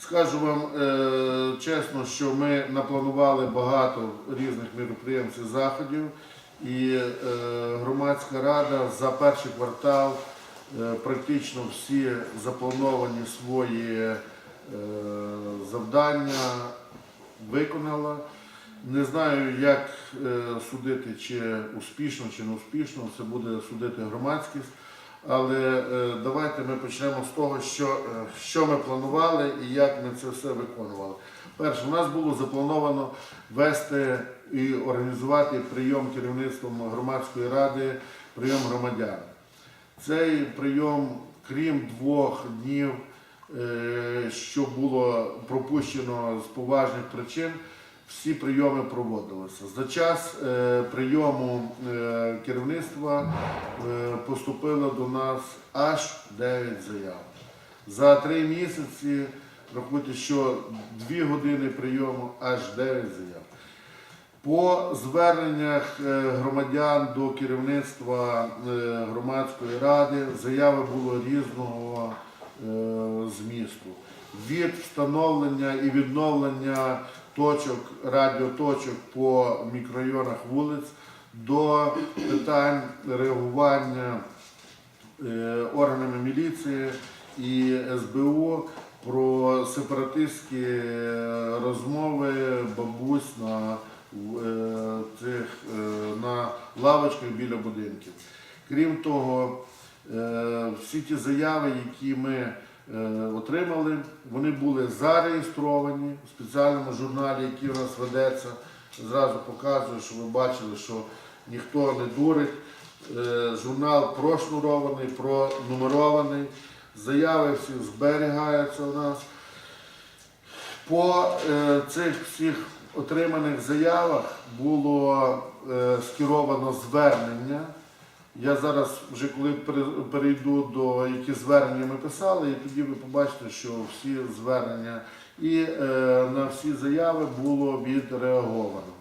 Скажу вам е, чесно, що ми напланували багато різних мероприємств і заходів, і е, громадська рада за перший квартал е, практично всі заплановані свої е, завдання виконала. Не знаю, як е, судити, чи успішно, чи не успішно, це буде судити громадськість. Але е, давайте ми почнемо з того, що, е, що ми планували і як ми це все виконували. Перше, у нас було заплановано вести і організувати прийом керівництвом громадської ради, прийом громадян. Цей прийом, крім двох днів, е, що було пропущено з поважних причин, всі прийоми проводилися. За час е, прийому е, керівництва е, поступило до нас аж 9 заяв. За три місяці, рахуйте, що 2 години прийому аж 9 заяв. По зверненнях громадян до керівництва громадської ради заяви було різного змісту. Від встановлення і відновлення точок, радіоточок по мікрорайонах вулиць до питань реагування е, органами міліції і СБУ про сепаратистські е, розмови бабусь на, е, цих, на лавочках біля будинків. Крім того, всі ті заяви, які ми отримали, вони були зареєстровані в спеціальному журналі, який у нас ведеться. Зразу показую, що ви бачили, що ніхто не дурить. Е, Журнал прошнурований, пронумерований. Заяви всі зберігаються у нас. По е, цих всіх отриманих заявах було е, скеровано звернення. Я зараз вже коли пере- перейду до які звернення ми писали, і тоді ви побачите, що всі звернення і е, на всі заяви було відреаговано.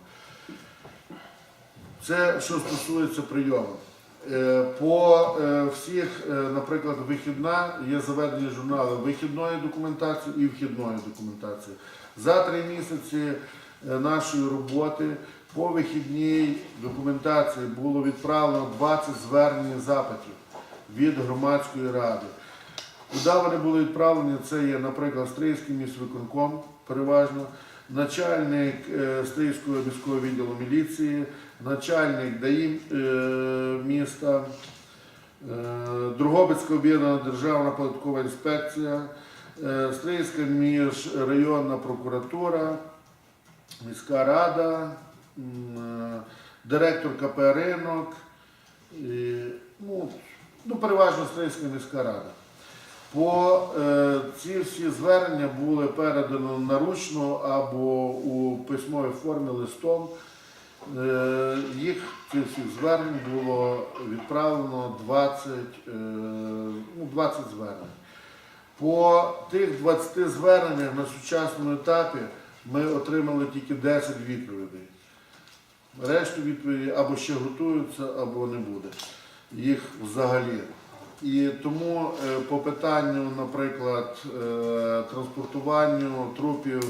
Це що стосується прийому. Е, По е, всіх, е, наприклад, вихідна є заведені журнали вихідної документації і вхідної документації. За три місяці е, нашої роботи по вихідній документації було відправлено 20 звернень запитів від громадської ради. Куди вони були відправлені? Це є, наприклад, Стрийський міськвиконком, переважно, начальник е, Стрийського міського відділу міліції, начальник ДАІ е, міста, е, Другобицька об'єднана державна податкова інспекція, Стрийська міжрайонна прокуратура, міська рада, директор КП Ринок, і, ну, ну, переважно Стрийська міська рада. По е, ці всі звернення були передані наручно або у письмовій формі листом. Е, їх ці всі звернень було відправлено 20, е, ну, 20 звернень. По тих 20 зверненнях на сучасному етапі ми отримали тільки 10 відповідей. Решту відповіді або ще готуються, або не буде. Їх взагалі. І тому е, по питанню, наприклад, е, транспортуванню трупів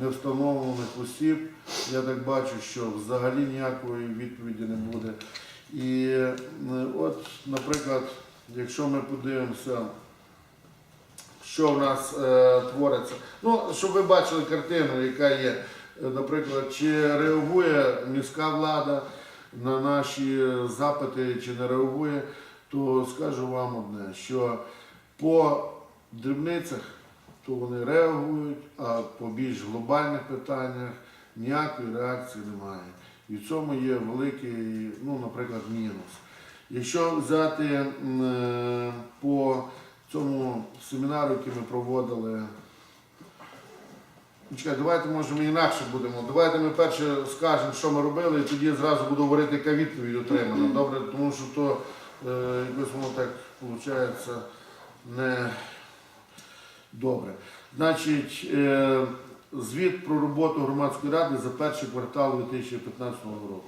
невстановлених осіб, я так бачу, що взагалі ніякої відповіді не буде. І е, от, наприклад, якщо ми подивимося, що в нас е, твориться, ну, щоб ви бачили картину, яка є, наприклад, чи реагує міська влада на наші запити, чи не реагує, то скажу вам одне, що по дрібницях то вони реагують, а по більш глобальних питаннях ніякої реакції немає. І в цьому є великий, ну, наприклад, мінус. Якщо взяти е, по цьому семінару, який ми проводили, Чекай, давайте може ми інакше будемо. Давайте ми перше скажемо, що ми робили, і тоді зразу буду говорити, яка відповідь отримана. Добре, тому що то е, якось воно так виходить не добре. Значить, е, звіт про роботу громадської ради за перший квартал 2015 року.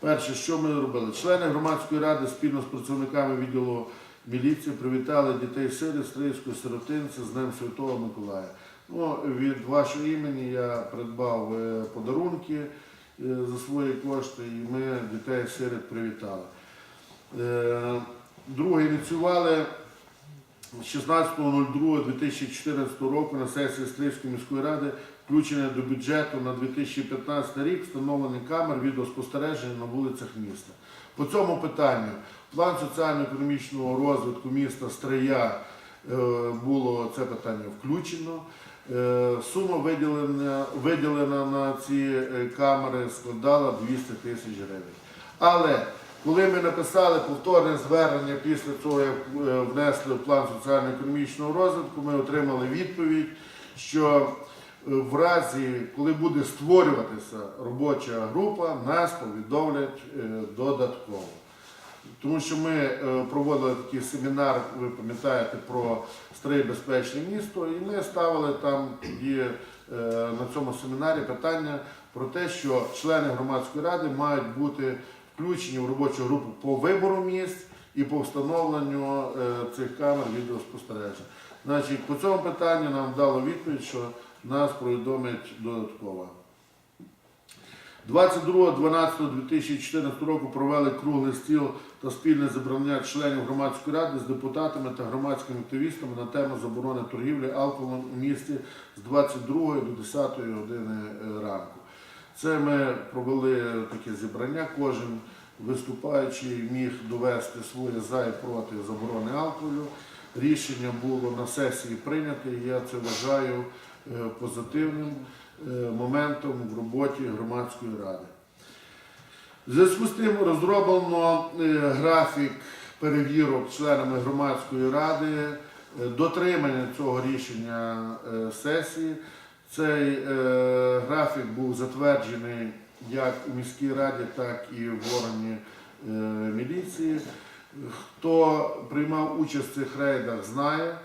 Перше, що ми робили? Члени громадської ради спільно з працівниками відділу міліції привітали дітей сири Стрийської сиротинці з Днем Святого Миколая. Ну, від вашого імені я придбав е, подарунки е, за свої кошти, і ми дітей сиріт привітали. Е, Друге, ініціювали 16.02.2014 року на сесії Стрийської міської ради включення до бюджету на 2015 рік встановлення камер відеоспостереження на вулицях міста. По цьому питанню план соціально-економічного розвитку міста Стрия було це питання включено. Е, Сума виділена, виділена на ці е, камери складала 200 тисяч гривень. Але коли ми написали повторне звернення після цього, як е, внесли в план соціально-економічного розвитку, ми отримали відповідь, що в разі, коли буде створюватися робоча група, нас повідомлять додатково. Тому що ми е, проводили такий семінар, ви пам'ятаєте, про стрій безпечне місто, і ми ставили там тоді е, на цьому семінарі питання про те, що члени громадської ради мають бути включені в робочу групу по вибору місць і по встановленню е, цих камер відеоспостереження. Значить, по цьому питанню нам дало відповідь, що нас повідомить додатково. 22.12.2014 року провели круглий стіл та спільне зібрання членів громадської ради з депутатами та громадськими активістами на тему заборони торгівлі алкоголем у місті з 22 до 10 години е, ранку. Це ми провели таке зібрання. Кожен виступаючий міг довести своє за і проти заборони алкоголю. Рішення було на сесії прийнято, і я це вважаю е, позитивним моментом в роботі громадської ради. В зв'язку з тим розроблено е, графік перевірок членами громадської ради, е, дотримання цього рішення е, сесії. Цей е, графік був затверджений як у міській раді, так і в органі е, міліції. Хто приймав участь в цих рейдах, знає.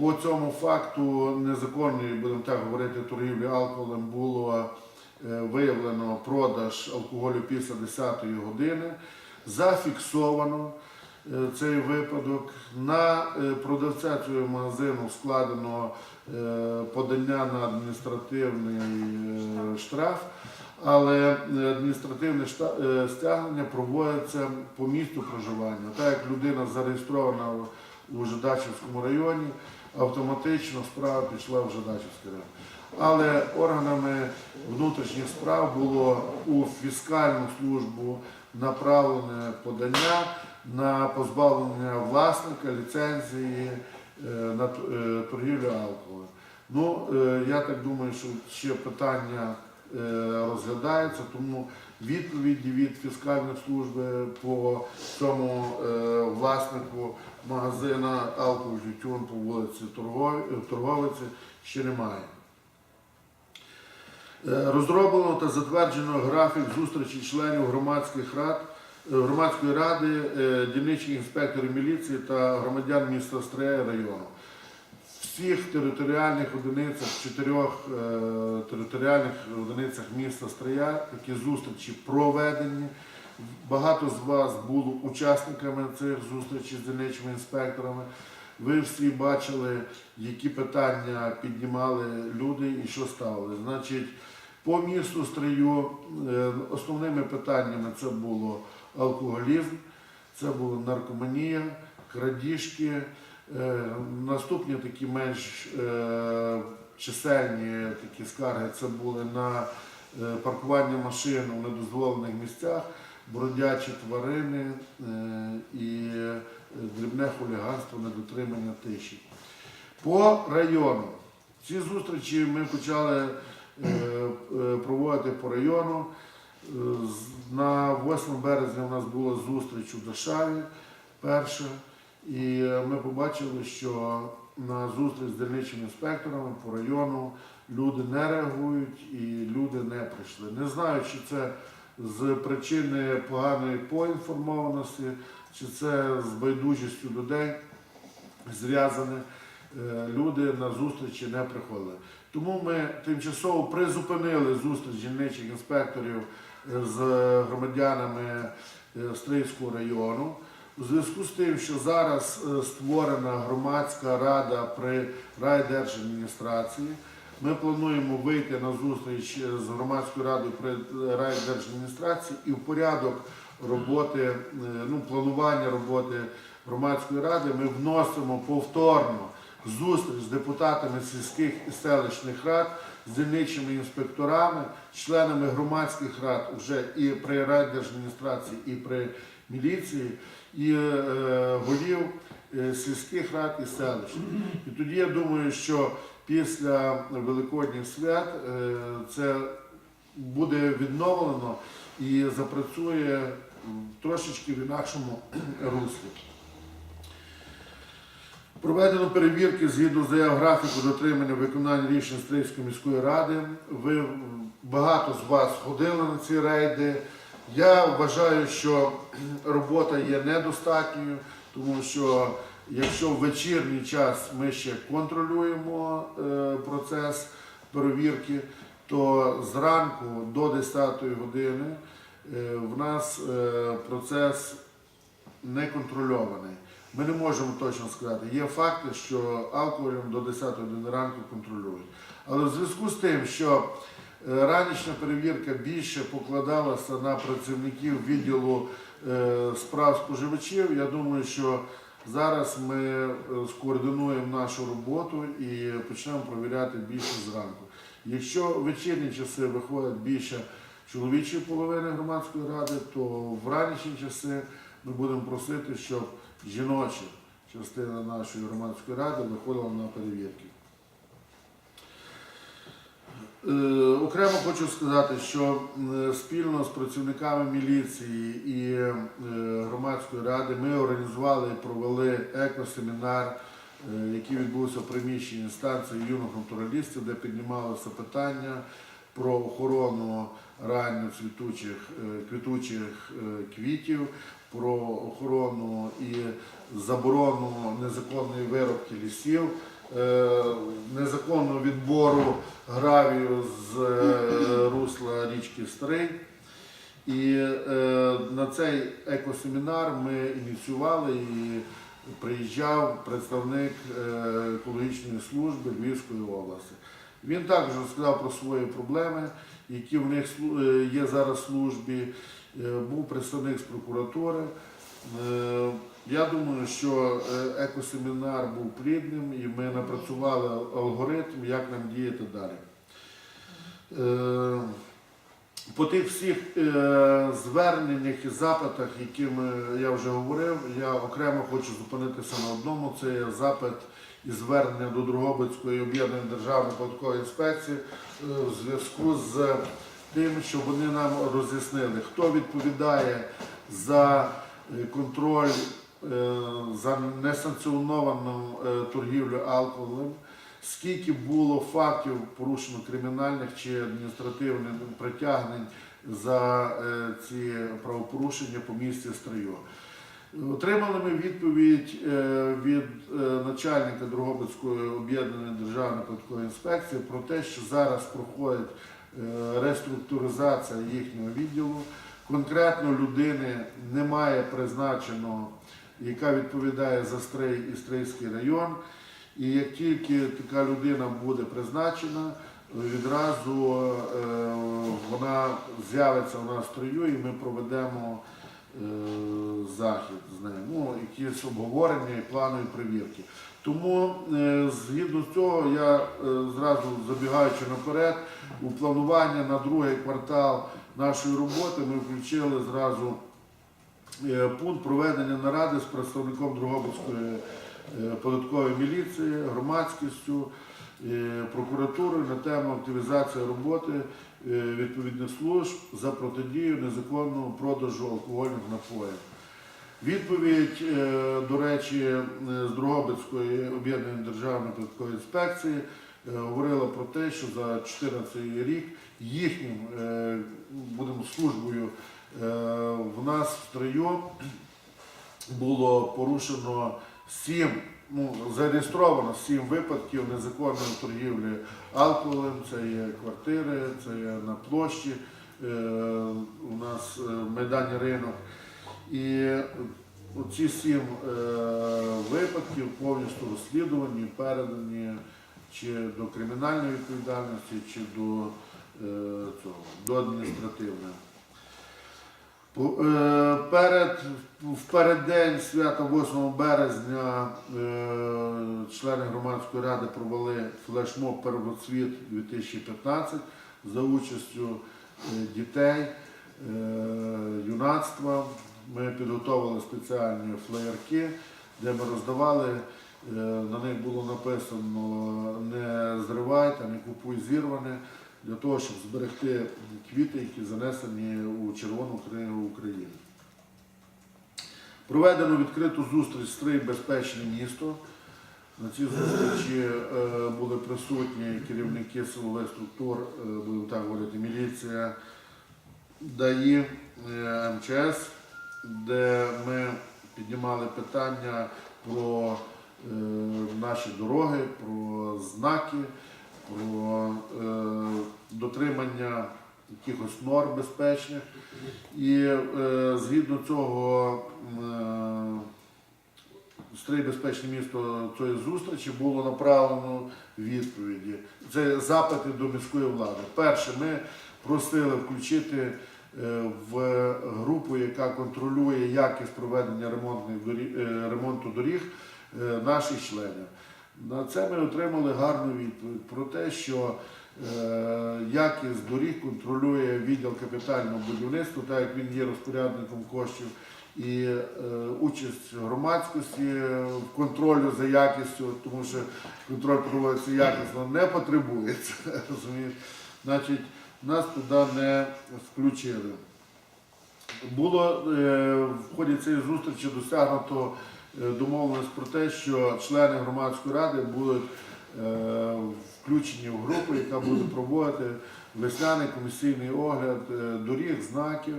По цьому факту незаконної, будемо так говорити, торгівлі алкоголем було е, виявлено продаж алкоголю після 10-ї години. Зафіксовано цей випадок. На е, продавця цього магазину складено е, подання на адміністративний е, штраф, але е, адміністративне е, стягнення проводиться по місту проживання. Так як людина зареєстрована у Жидачівському районі, автоматично справа пішла в Жидачівський район. Але органами внутрішніх справ було у фіскальну службу направлене подання на позбавлення власника ліцензії е, на е, торгівлю алкоголем. Ну, е, я так думаю, що ще питання розглядається, тому відповіді від фіскальної служби по цьому власнику магазина алкоголь тютюн по вулиці Торговиці ще немає. Розроблено та затверджено графік зустрічі членів громадських рад, громадської ради, е, дільничних інспекторів міліції та громадян міста Стрея району. Всіх територіальних одиницях, чотирьох е, територіальних одиницях міста Стрия такі зустрічі проведені. Багато з вас було учасниками цих зустрічей з дільничними інспекторами. Ви всі бачили, які питання піднімали люди і що ставили. Значить, по місту Стрию е, основними питаннями це було алкоголізм, це була наркоманія, крадіжки. Е, Наступні такі менш е, чисельні такі скарги це були на паркування машин у недозволених місцях, бродячі тварини і дрібне хуліганство, недотримання тиші. По району. Ці зустрічі ми почали проводити по району. Е, На 8 березня у нас була зустріч у Дашаві перша, і е, ми побачили, що на зустріч з дільничними інспекторами по району люди не реагують і люди не прийшли. Не знаю, чи це з причини поганої поінформованості, чи це з байдужістю людей зв'язане. Е, Люди на зустрічі не приходили. Тому ми тимчасово призупинили зустріч дільничих інспекторів е, з громадянами е, Стрийського району. У зв'язку з тим, що зараз е, створена громадська рада при райдержадміністрації, Ми плануємо вийти на зустріч з громадською радою при райдержадміністрації і в порядок роботи, е, ну, планування роботи громадської ради ми вносимо повторно зустріч з депутатами сільських і селищних рад, з дільничими інспекторами, членами громадських рад вже і при райдержадміністрації, і при міліції, і е, голів е, сільських рад і селищ. І тоді я думаю, що після Великодніх свят е, це буде відновлено і запрацює трошечки в інакшому руслі. Проведено перевірки згідно заяв графіку дотримання виконання рішень Стрийської міської ради. Ви багато з вас ходили на ці рейди. Я вважаю, що робота є недостатньою, тому що якщо в вечірній час ми ще контролюємо е, процес перевірки, то зранку до 10 години е, в нас е, процес не контрольований. Ми не можемо точно сказати. Є факти, що алкоголем до 10 години ранку контролюють. Але в зв'язку з тим, що е, ранішня перевірка більше покладалася на працівників відділу е, справ споживачів, я думаю, що зараз ми е, скоординуємо нашу роботу і почнемо провіряти більше зранку. Якщо в вечірні часи виходить більше чоловічої половини громадської ради, то в ранішні часи ми будемо просити, щоб жіноча частина нашої громадської ради виходила на перевірки. Е, Окремо хочу сказати, що спільно з працівниками міліції і е, громадської ради ми організували і провели екосемінар, е, який відбувся в приміщенні станції юних натуралістів, де піднімалося питання про охорону ранньо квітучих квітів, про охорону і заборону незаконної виробки лісів, е, незаконного відбору гравію з е, русла річки Стрий. І е, на цей екосемінар ми ініціювали і приїжджав представник екологічної служби Львівської області. Він також розказав про свої проблеми, які в них є зараз в службі. Е, Був представник з прокуратури. Е, Я думаю, що е, екосемінар був плідним і ми напрацювали алгоритм, як нам діяти далі. По тих всіх зверненнях і запитах, якими я вже говорив, я окремо хочу зупинитися на одному. Це є запит і звернення до Другобицької об'єднаної державної податкової інспекції в зв'язку з тим, що вони нам роз'яснили, хто відповідає за е, контроль е, за несанкціоновану е, торгівлю алкоголем, скільки було фактів порушено кримінальних чи адміністративних притягнень за ці правопорушення по місті Стрию. Отримали ми відповідь від начальника Дрогобицької об'єднаної державної податкової інспекції про те, що зараз проходить реструктуризація їхнього відділу. Конкретно людини немає призначено, яка відповідає за Стрий і Стрийський район. І як тільки така людина буде призначена, відразу е, вона з'явиться у нас в строю і ми проведемо е, захід з нею. Ну, якісь обговорення і планові перевірки. Тому е, згідно з цього я е, зразу забігаючи наперед, у планування на другий квартал нашої роботи ми включили зразу е, пункт проведення наради з представником Дрогобицької е, податкової міліції, громадськістю, е, прокуратурою на тему активізації роботи е, відповідних служб за протидію незаконному продажу алкогольних напоїв. Відповідь, е, до речі, з Дрогобицької об'єднаної державної податкової інспекції говорила про те, що за 2014 рік їхнім будемо службою в нас в строю було порушено сім, ну, зареєстровано сім випадків незаконної торгівлі алкоголем. Це є квартири, це є на площі. е, У нас е, майдані ринок. І ці сім е, випадків повністю розслідувані, передані чи до кримінальної відповідальності, чи до, е, цього, до адміністративної. Е, Перед, в переддень свята 8 березня е, члени громадської ради провели флешмоб Первоцвіт 2015 за участю е, дітей, юнацтва. Ми підготовили спеціальні флеєрки, де ми роздавали. На них було написано не зривай, не купуй зірване, для того, щоб зберегти квіти, які занесені у Червону книгу України. Проведено відкриту зустріч «Стрий безпечне місто. На цій зустрічі е, були присутні керівники силових структур, е, будемо так говорити, міліція, ДАІ, е, МЧС, де ми піднімали питання про наші дороги, про знаки, про е, дотримання якихось норм безпечних. І е, згідно цього е, Стрій безпечне місто цієї зустрічі було направлено відповіді. Це запити до міської влади. Перше, ми просили включити в групу, яка контролює якість проведення ремонту доріг наших членів. На це ми отримали гарну відповідь про те, що е, якість доріг контролює відділ капітального будівництва, так як він є розпорядником коштів, і е, участь громадськості в контролю за якістю, тому що контроль проводиться якісно, не потребується. розумієш. Значить, нас туди не включили. Було е, в ході цієї зустрічі досягнуто е, домовленість про те, що члени громадської ради будуть е, включені в групу, яка буде проводити весняний комісійний огляд е, доріг, знаків.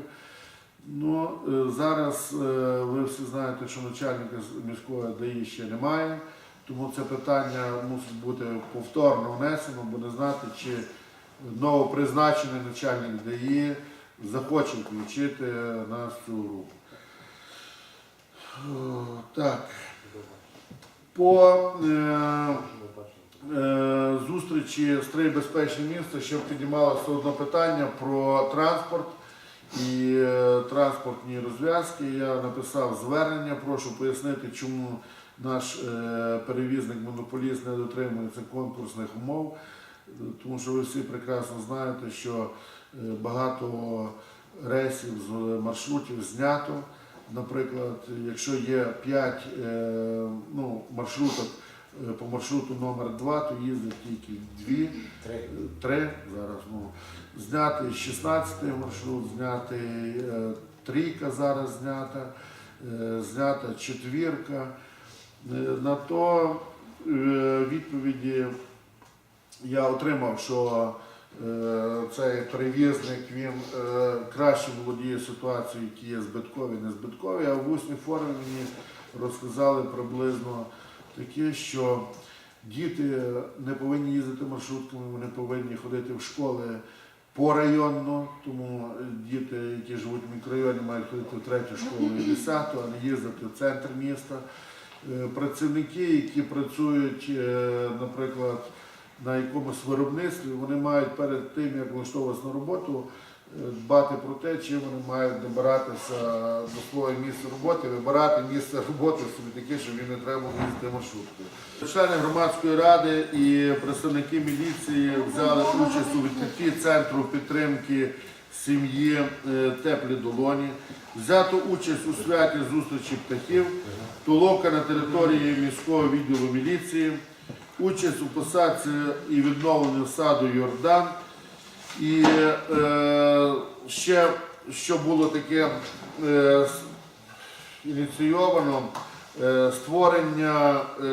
Ну, зараз ви всі знаєте, що начальника міської ДАІ ще немає, тому це питання мусить бути повторно внесено, бо не знати, чи новопризначений начальник ДАІ захоче включити нас в цю групу. Так. По е, е, зустрічі «Стрий безпечне місто ще піднімалося одне питання про транспорт і е, транспортні розв'язки. Я написав звернення, прошу пояснити, чому наш е, перевізник-монополіст не дотримується конкурсних умов, тому що ви всі прекрасно знаєте, що е, багато рейсів з маршрутів знято. Наприклад, якщо є 5 ну, маршруток е, по маршруту номер 2 то їздить тільки 2 Три. три зараз. Ну, зняти 16 маршрут, зняти е, трійка зараз знята, е, знята четвірка. Е, на то е, відповіді я отримав, що е, цей перевізник він е, краще володіє ситуацією, які є збиткові, не збиткові, а в усній формі мені розказали приблизно таке, що діти не повинні їздити маршрутками, вони повинні ходити в школи порайонно, тому діти, які живуть в мікрорайоні, мають ходити в третю школу і десяту, а не їздити в центр міста. Е, Працівники, які працюють, е, наприклад, на якомусь виробництві, вони мають перед тим, як влаштовуватися на роботу, е, дбати про те, чим вони мають добиратися до свого місця роботи, вибирати місце роботи собі таке, щоб їм не треба було їздити маршруткою. Члени громадської ради і представники міліції взяли участь у відкритті центру підтримки сім'ї е, теплі долоні. Взято участь у святі зустрічі птахів, толока на території міського відділу міліції, участь у посадці і відновленні саду Йордан. І е, ще що було таке е, ініційовано е, створення е,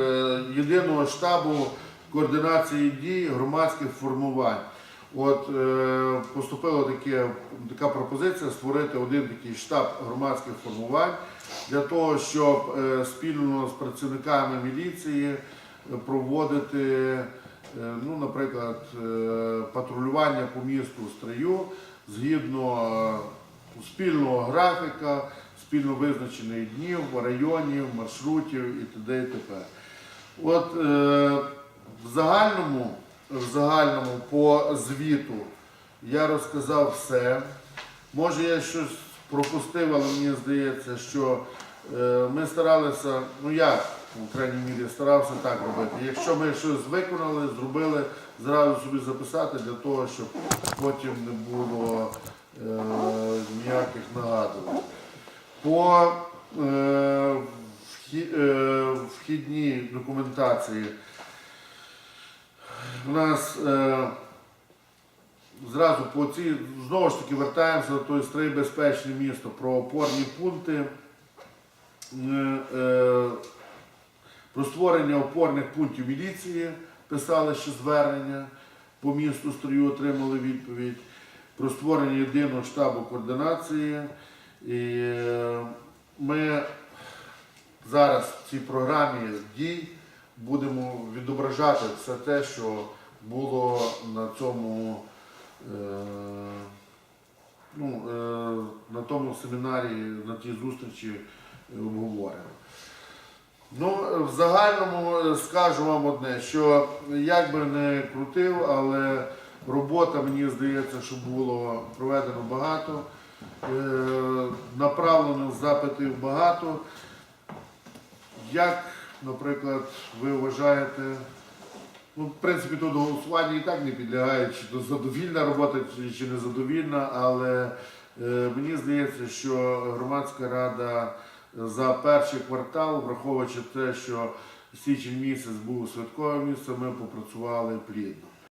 єдиного штабу координації дій громадських формувань. От е, поступила таке, така пропозиція створити один такий штаб громадських формувань для того, щоб е, спільно з працівниками міліції проводити, е, ну, наприклад, е, патрулювання по місту Стрию згідно е, спільного графіка, спільно визначених днів, районів, маршрутів і т.д. і т.п. От в загальному, в загальному по звіту я розказав все. Може я щось пропустив, але мені здається, що ми старалися, ну я в крайній мірі старався так робити. Якщо ми щось виконали, зробили, зразу собі записати для того, щоб потім не було е, ніяких нагадувань. По е, е, вхідній документації у нас е, зразу по цій, знову ж таки вертаємося до той стрий безпечне місто про опорні пункти. Е, е, про створення опорних пунктів міліції писали ще звернення по місту строю, отримали відповідь. Про створення єдиного штабу координації. І е, ми зараз в цій програмі дій будемо відображати все те, що було на цьому, е, ну, е, на тому семінарі, на тій зустрічі обговорено. Ну, в загальному е, скажу вам одне, що як би не крутив, але робота, мені здається, що було проведено багато, е, направлено запитів багато. Як, наприклад, ви вважаєте, ну, в принципі, тут голосування і так не підлягає, чи то задовільна робота, чи, незадовільна, але е, мені здається, що громадська рада за перший квартал, враховуючи те, що січень місяць був святковим місяцем, ми попрацювали плідно.